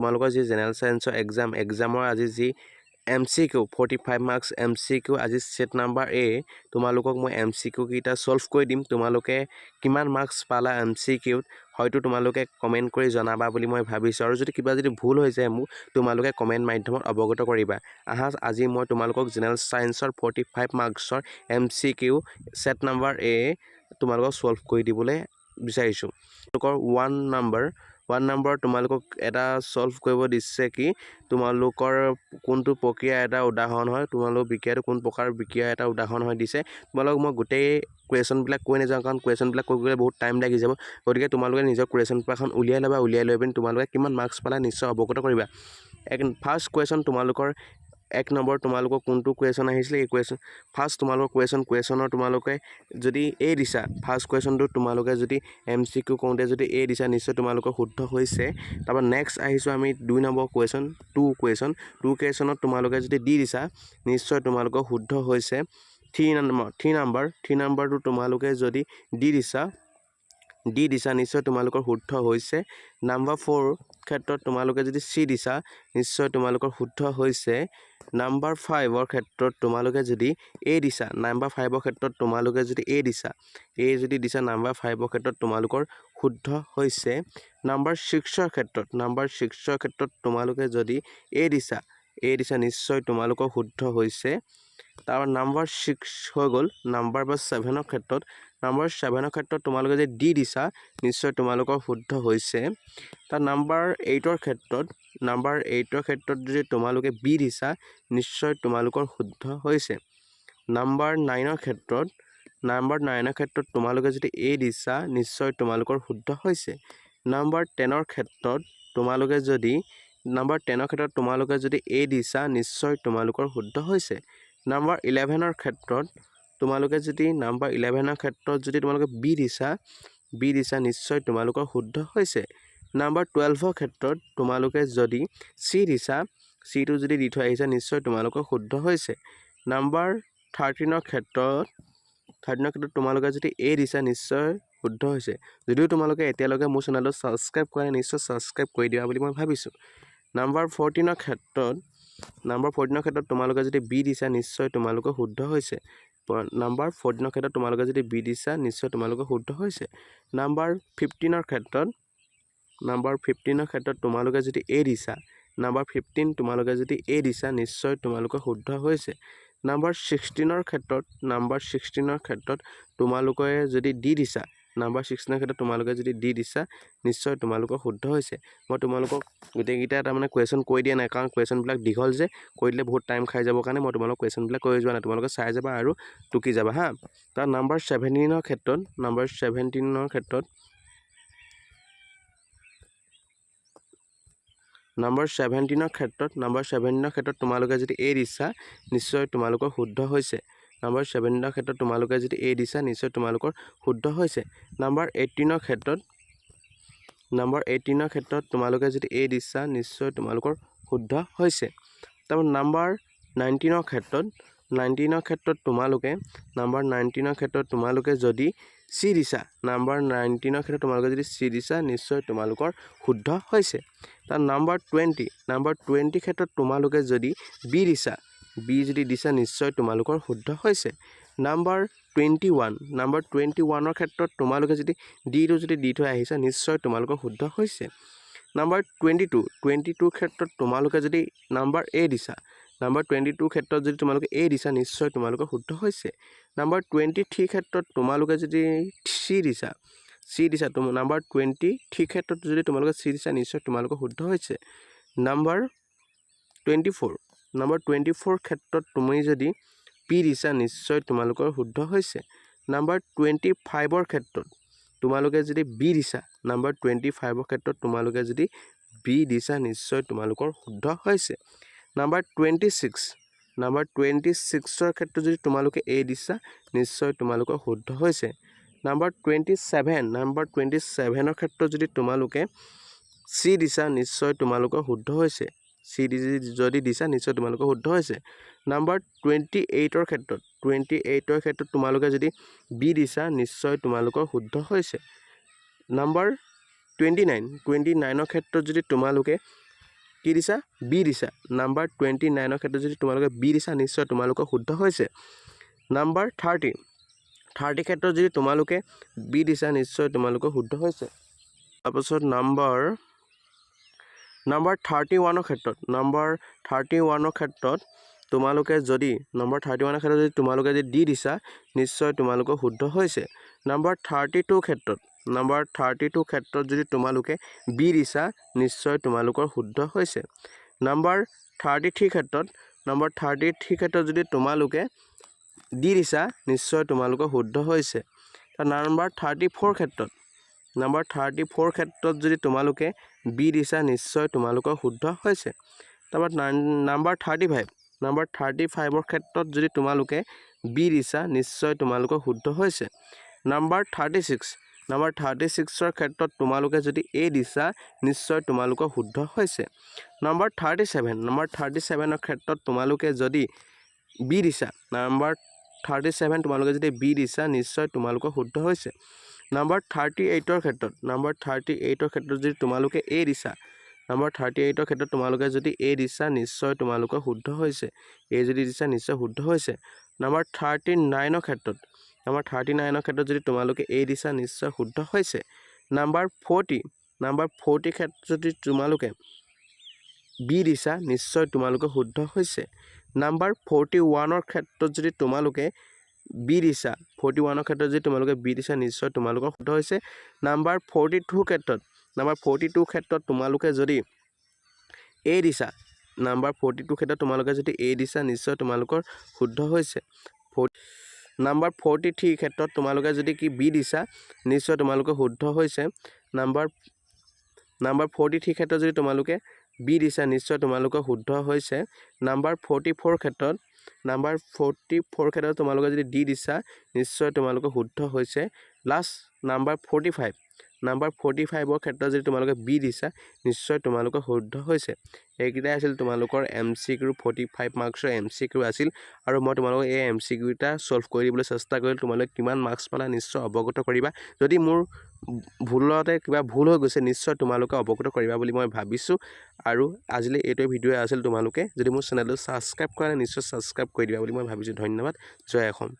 তোমালোকৰ যি general ছায়েন্সৰ exam এক্সামৰ আজি যি M C Q forty five marks M C Q আজি ছেট নাম্বাৰ এ তোমালোকক মই এম চি কিউকেইটা ছল্ভ কৰি দিম। তোমালোকে কিমান মাৰ্কছ পালা এম চি কিউত হয়তো তোমালোকে কমেণ্ট কৰি জনাবা বুলি মই ভাবিছোঁ। আৰু যদি কিবা যদি ভুল হৈ যায় মোক তোমালোকে কমেণ্ট মাধ্যমত অৱগত কৰিবা। আহা, আজি মই তোমালোকক জেনেৰেল ছায়েন্সৰ forty five মাৰ্কছৰ M C Q set number এ তোমালোকক ছল্ভ কৰি দিবলৈ বিচাৰিছোঁ। তোমালোকৰ ওৱান নাম্বাৰ ওৱান নম্বৰ তোমালোকক এটা ছল্ভ কৰিব দিছে কি তোমালোকৰ কোনটো প্ৰক্ৰিয়া এটা উদাহৰণ হয় তোমালোক বিক্ৰিয়াটো কোন প্ৰকাৰ বিক্ৰিয়া এটা উদাহৰণ হয় দিছে তোমালোকক মই গোটেই কুৱেশ্যনবিলাক কৈ নাযাওঁ কাৰণ কুৱেশ্যনবিলাক কৈ গ'লে বহুত টাইম লাগি যাব গতিকে তোমালোকে নিজৰ কুৱেশ্যন পেপাৰখন উলিয়াই ল'বা উলিয়াই লৈ পিনি তোমালোকে কিমান মাৰ্কছ পালা নিশ্চয় অৱগত কৰিবা। এক ফাৰ্ষ্ট কুৱেশ্যন তোমালোকৰ এক নম্বৰ তোমালোকৰ কোনটো কুৱেশ্যন আহিছিলে? এই কুৱেশ্যন ফাৰ্ষ্ট তোমালোকৰ কুৱেশ্যন কুৱেশ্যনৰ তোমালোকে যদি এ দিছা ফাৰ্ষ্ট কুৱেশ্যনটো তোমালোকে যদি এম চি কিউ কৰোঁতে যদি এ দিছা, নিশ্চয় তোমালোকৰ শুদ্ধ হৈছে। তাৰপৰা নেক্সট আহিছোঁ আমি দুই number question two question two কুৱেশ্যনত তোমালোকে যদি দি দিছা, নিশ্চয় তোমালোকৰ শুদ্ধ হৈছে। Three number three number three নাম্বাৰটো তোমালোকে যদি দি দিছা দি দিছা, নিশ্চয় তোমালোকৰ শুদ্ধ হৈছে। নাম্বাৰ ফ'ৰ ক্ষেত্ৰত তোমালোকে যদি চি দিছা, নিশ্চয় তোমালোকৰ শুদ্ধ হৈছে। নাম্বাৰ ফাইভৰ ক্ষেত্ৰত তোমালোকে যদি এ দিছা নাম্বাৰ ফাইভৰ ক্ষেত্ৰত তোমালোকে যদি এ দিছা, এ যদি দিছা নাম্বাৰ ফাইভৰ ক্ষেত্ৰত তোমালোকৰ শুদ্ধ হৈছে। নাম্বাৰ ছিক্সৰ ক্ষেত্ৰত নাম্বাৰ ছিক্সৰ ক্ষেত্ৰত তোমালোকে যদি এ দিছা এ দিছা, নিশ্চয় তোমালোকৰ শুদ্ধ হৈছে। তাৰ নাম্বাৰ ছিক্স হৈ গ'ল। নাম্বাৰ বা ছেভেনৰ ক্ষেত্ৰত, নাম্বাৰ ছেভেনৰ ক্ষেত্ৰত তোমালোকে যদি ডি দিছা, নিশ্চয় তোমালোকৰ শুদ্ধ হৈছে। তাৰ নাম্বাৰ এইটৰ ক্ষেত্ৰত, নাম্বাৰ এইটৰ ক্ষেত্ৰত যদি তোমালোকে বি দিছা, নিশ্চয় তোমালোকৰ শুদ্ধ হৈছে। নাম্বাৰ নাইনৰ ক্ষেত্ৰত, নাম্বাৰ নাইনৰ ক্ষেত্ৰত তোমালোকে যদি এ দিছা, নিশ্চয় তোমালোকৰ শুদ্ধ হৈছে। নাম্বাৰ টেনৰ ক্ষেত্ৰত তোমালোকে যদি, নাম্বাৰ টেনৰ ক্ষেত্ৰত তোমালোকে যদি এ দিছা, নিশ্চয় তোমালোকৰ শুদ্ধ হৈছে। নাম্বাৰ ইলেভেনৰ ক্ষেত্ৰত তোমালোকে যদি নাম্বাৰ ইলেভেনৰ ক্ষেত্ৰত যদি তোমালোকে বি দিছা বি দিছা নিশ্চয় তোমালোকৰ শুদ্ধ হৈছে। নাম্বাৰ টুৱেলভৰ ক্ষেত্ৰত তোমালোকে যদি চি দিছা চিটো যদি দি থৈ আহিছা, নিশ্চয় তোমালোকৰ শুদ্ধ হৈছে। নাম্বাৰ থাৰ্টিনৰ ক্ষেত্ৰত থাৰ্টিনৰ ক্ষেত্ৰত তোমালোকে যদি এ দিছা, নিশ্চয় শুদ্ধ হৈছে। যদিও তোমালোকে এতিয়ালৈকে মোৰ চেনেলটো ছাবস্ক্ৰাইব কৰা নাই, নিশ্চয় ছাবস্ক্ৰাইব কৰি দিবা বুলি মই ভাবিছোঁ। নাম্বাৰ ফৰ্টিনৰ ক্ষেত্ৰত নাম্বাৰ ফৰ্টিনৰ ক্ষেত্ৰত তোমালোকে যদি বি দিছা, নিশ্চয় তোমালোকৰ শুদ্ধ হৈছে। নাম্বাৰ ফৰ্টিনৰ ক্ষেত্ৰত তোমালোকে যদি বি দিছা, নিশ্চয় তোমালোকৰ শুদ্ধ হৈছে। নাম্বাৰ ফিফটিনৰ ক্ষেত্ৰত, নাম্বাৰ ফিফটিনৰ ক্ষেত্ৰত তোমালোকে যদি এ দিছা, নাম্বাৰ ফিফটিন তোমালোকে যদি এ দিছা, নিশ্চয় তোমালোকৰ শুদ্ধ হৈছে। নাম্বাৰ ছিক্সটিনৰ ক্ষেত্ৰত, নাম্বাৰ ছিক্সটিনৰ ক্ষেত্ৰত তোমালোকে যদি দি দিছা নাম্বাৰ ছিক্সটিনৰ ক্ষেত্ৰত তোমালোকে যদি দি দিছা, নিশ্চয় তোমালোকৰ শুদ্ধ হৈছে। মই তোমালোকক গোটেইকেইটা তাৰমানে কুৱেশ্যন কৈ দিয়া নাই, কাৰণ কুৱেশ্যনবিলাক দীঘল যে, কৈ দিলে বহুত টাইম খাই যাবৰ কাৰণে মই তোমালোক কুৱেশ্যনবিলাক কৈ যোৱা নাই। তোমালোকে চাই যাবা আৰু টুকি যাবা হা। তাৰ নাম্বাৰ ছেভেণ্টিনৰ ক্ষেত্ৰত নাম্বাৰ ছেভেণ্টিনৰ ক্ষেত্ৰত নাম্বাৰ ছেভেণ্টিনৰ ক্ষেত্ৰত নাম্বাৰ ছেভেণ্টিনৰ ক্ষেত্ৰত তোমালোকে যদি এ দিছা, নিশ্চয় তোমালোকৰ শুদ্ধ হৈছে। নাম্বাৰ ছেভেণ্টিনৰ ক্ষেত্ৰত তোমালোকে যদি এ দিছা, নিশ্চয় তোমালোকৰ শুদ্ধ হৈছে। নাম্বাৰ এইটিনৰ ক্ষেত্ৰত নাম্বাৰ এইটিনৰ ক্ষেত্ৰত তোমালোকে যদি এ দিছা, নিশ্চয় তোমালোকৰ শুদ্ধ হৈছে। তাৰপৰা নাম্বাৰ নাইনটিনৰ ক্ষেত্ৰত নাইনটিনৰ ক্ষেত্ৰত তোমালোকে নাম্বাৰ নাইনটিনৰ ক্ষেত্ৰত তোমালোকে যদি চি দিছা নাম্বাৰ নাইনটিনৰ ক্ষেত্ৰত তোমালোকে যদি চি দিছা, নিশ্চয় তোমালোকৰ শুদ্ধ হৈছে। তাৰ নাম্বাৰ টুৱেণ্টি নাম্বাৰ টুৱেণ্টিৰ ক্ষেত্ৰত তোমালোকে যদি বি দিছা বি যদি দিছা, নিশ্চয় তোমালোকৰ শুদ্ধ হৈছে। Number twenty one, number twenty ওৱানৰ ক্ষেত্ৰত তোমালোকে যদি ডিটো যদি দি থৈ আহিছা, নিশ্চয় তোমালোকৰ শুদ্ধ হৈছে। নাম্বাৰ টুৱেণ্টি টু, টুৱেণ্টি টুৰ ক্ষেত্ৰত তোমালোকে যদি নাম্বাৰ এ দিছা, নাম্বাৰ টুৱেণ্টি টুৰ ক্ষেত্ৰত যদি তোমালোকে এ দিছা, নিশ্চয় তোমালোকৰ শুদ্ধ হৈছে। নাম্বাৰ টুৱেণ্টি থ্ৰীৰ ক্ষেত্ৰত তোমালোকে যদি চি দিছা চি দিছা, তোম, নাম্বাৰ টুৱেণ্টি থ্ৰী ক্ষেত্ৰত যদি তোমালোকে চি দিছা, নিশ্চয় তোমালোকৰ শুদ্ধ হৈছে। Number twenty four number twenty four ক্ষেত্ৰত তুমি যদি পি দিছা, নিশ্চয় তোমালোকৰ শুদ্ধ হৈছে। নাম্বাৰ টুৱেণ্টি ফাইভৰ ক্ষেত্ৰত তোমালোকে যদি বি দিছা নাম্বাৰ টুৱেণ্টি ফাইভৰ ক্ষেত্ৰত তোমালোকে যদি বি দিছা, নিশ্চয় তোমালোকৰ শুদ্ধ হৈছে। Number twenty six number twenty ছিক্সৰ ক্ষেত্ৰত যদি তোমালোকে এ দিছা, নিশ্চয় তোমালোকৰ শুদ্ধ হৈছে। Number twenty seven number twenty ছেভেনৰ ক্ষেত্ৰত যদি তোমালোকে চি দিছা, নিশ্চয় তোমালোকৰ শুদ্ধ হৈছে। চি দি যদি দিছা, নিশ্চয় তোমালোকৰ শুদ্ধ হৈছে। নাম্বাৰ টুৱেণ্টি এইটৰ ক্ষেত্ৰত টুৱেণ্টি এইটৰ ক্ষেত্ৰত তোমালোকে যদি বি দিছা, নিশ্চয় তোমালোকৰ শুদ্ধ হৈছে। নাম্বাৰ টুৱেণ্টি নাইন টুৱেণ্টি নাইনৰ ক্ষেত্ৰত যদি তোমালোকে কি দিছা, বি দিছা। নাম্বাৰ টুৱেণ্টি নাইনৰ ক্ষেত্ৰত যদি তোমালোকে বি দিছা, নিশ্চয় তোমালোকৰ শুদ্ধ হৈছে। নাম্বাৰ থাৰ্টি থাৰ্টি ক্ষেত্ৰত যদি তোমালোকে বি দিছা, নিশ্চয় তোমালোকৰ শুদ্ধ হৈছে। তাৰপাছত নাম্বাৰ নাম্বাৰ থাৰ্টি ওৱানৰ ক্ষেত্ৰত নাম্বাৰ থাৰ্টি ওৱানৰ ক্ষেত্ৰত তোমালোকে যদি নম্বৰ থাৰ্টি ওৱানৰ ক্ষেত্ৰত যদি তোমালোকে যদি দি দিছা নিশ্চয় তোমালোকৰ শুদ্ধ হৈছে। নাম্বাৰ থাৰ্টি টু ক্ষেত্ৰত নাম্বাৰ থাৰ্টি টু ক্ষেত্ৰত যদি তোমালোকে বি দিছা নিশ্চয় তোমালোকৰ শুদ্ধ হৈছে। নাম্বাৰ থাৰ্টি থ্ৰী ক্ষেত্ৰত নম্বৰ থাৰ্টি থ্ৰী ক্ষেত্ৰত যদি তোমালোকে দি দিছা নিশ্চয় তোমালোকৰ শুদ্ধ হৈছে। নাম্বাৰ থাৰ্টি ফ'ৰ ক্ষেত্ৰত নাম্বাৰ থাৰ্টি ফ'ৰ ক্ষেত্ৰত যদি তোমালোকে বি দিছা, নিশ্চয় তোমালোকৰ শুদ্ধ হৈছে। তাৰপৰা number thirty five number thirty ফাইভৰ ক্ষেত্ৰত যদি তোমালোকে বি দিছা, নিশ্চয় তোমালোকৰ শুদ্ধ হৈছে। Number thirty six number thirty ছিক্সৰ ক্ষেত্ৰত তোমালোকে যদি এ দিছা, নিশ্চয় তোমালোকৰ শুদ্ধ হৈছে। Number thirty seven number thirty ছেভেনৰ ক্ষেত্ৰত তোমালোকে যদি বি দিছা নাম্বাৰ থাৰ্টি ছেভেন তোমালোকে যদি বি দিছা, নিশ্চয় তোমালোকৰ শুদ্ধ হৈছে। নাম্বাৰ থাৰ্টি এইটৰ ক্ষেত্ৰত নাম্বাৰ থাৰ্টি এইটৰ ক্ষেত্ৰত যদি তোমালোকে এ দিছা নাম্বাৰ থাৰ্টি এইটৰ ক্ষেত্ৰত তোমালোকে যদি এ দিছা, নিশ্চয় তোমালোকৰ শুদ্ধ হৈছে। এ যদি দিছা, নিশ্চয় শুদ্ধ হৈছে। নাম্বাৰ থাৰ্টি নাইনৰ ক্ষেত্ৰত নাম্বাৰ থাৰ্টি নাইনৰ ক্ষেত্ৰত যদি তোমালোকে এ দিছা, নিশ্চয় শুদ্ধ হৈছে। নাম্বাৰ ফৰ্টি নাম্বাৰ ফৰ্টি ক্ষেত্ৰত যদি তোমালোকে বি দিছা, নিশ্চয় তোমালোকৰ শুদ্ধ হৈছে। নাম্বাৰ ফৰ্টি ওৱানৰ ক্ষেত্ৰত যদি তোমালোকে বি দিছা। ফৰ্টি ওৱানৰ ক্ষেত্ৰত যদি তোমালোকে বি দিছা, নিশ্চয় তোমালোকৰ শুদ্ধ হৈছে নাম্বাৰ ফৰ্টি টু ক্ষেত্ৰত। নাম্বাৰ ফৰ্টি টু ক্ষেত্ৰত তোমালোকে যদি এ দিছা নাম্বাৰ ফৰ্টি টু ক্ষেত্ৰত তোমালোকে যদি এ দিছা, নিশ্চয় তোমালোকৰ শুদ্ধ হৈছে। নাম্বাৰ ফৰ্টি থ্ৰী ক্ষেত্ৰত তোমালোকে যদি কি বি দিছা, নিশ্চয় তোমালোকৰ শুদ্ধ হৈছে। নাম্বাৰ নাম্বাৰ ফৰ্টি থ্ৰী ক্ষেত্ৰত যদি তোমালোকে বি দিছা, নিশ্চয় তোমালোকৰ শুদ্ধ হৈছে। নাম্বাৰ ফৰ্টি ফ'ৰ ক্ষেত্ৰত নাম্বাৰ ফৰ্টি ফ'ৰ ক্ষেত্ৰত তোমালোকে যদি দি দিছা, নিশ্চয় তোমালোকৰ শুদ্ধ হৈছে। Last number forty five. Number forty ফাইভৰ ক্ষেত্ৰত যদি তোমালোকে বি দিছা নিশ্চয় তোমালোকৰ শুদ্ধ হৈছে। এইকেইটাই আছিল তোমালোকৰ M C Q forty five মাৰ্কছৰ M C Q আছিল আৰু মই তোমালোকক এই এম চি কিউকেইটা ছল্ভ কৰি দিবলৈ চেষ্টা কৰিলোঁ। তোমালোকে কিমান মাৰ্কছ পালা নিশ্চয় অৱগত কৰিবা। যদি মোৰ ভুলতে কিবা ভুল হৈ গৈছে নিশ্চয় তোমালোকে অৱগত কৰিবা বুলি মই ভাবিছোঁ। আৰু আজিলৈ এইটোৱে ভিডিঅ' আছিল তোমালোকে। যদি মোৰ চেনেলটো ছাবস্ক্ৰাইব কৰা নাই নিশ্চয় ছাবস্ক্ৰাইব কৰি দিবা বুলি মই ভাবিছোঁ। ধন্যবাদ। জয় অসম।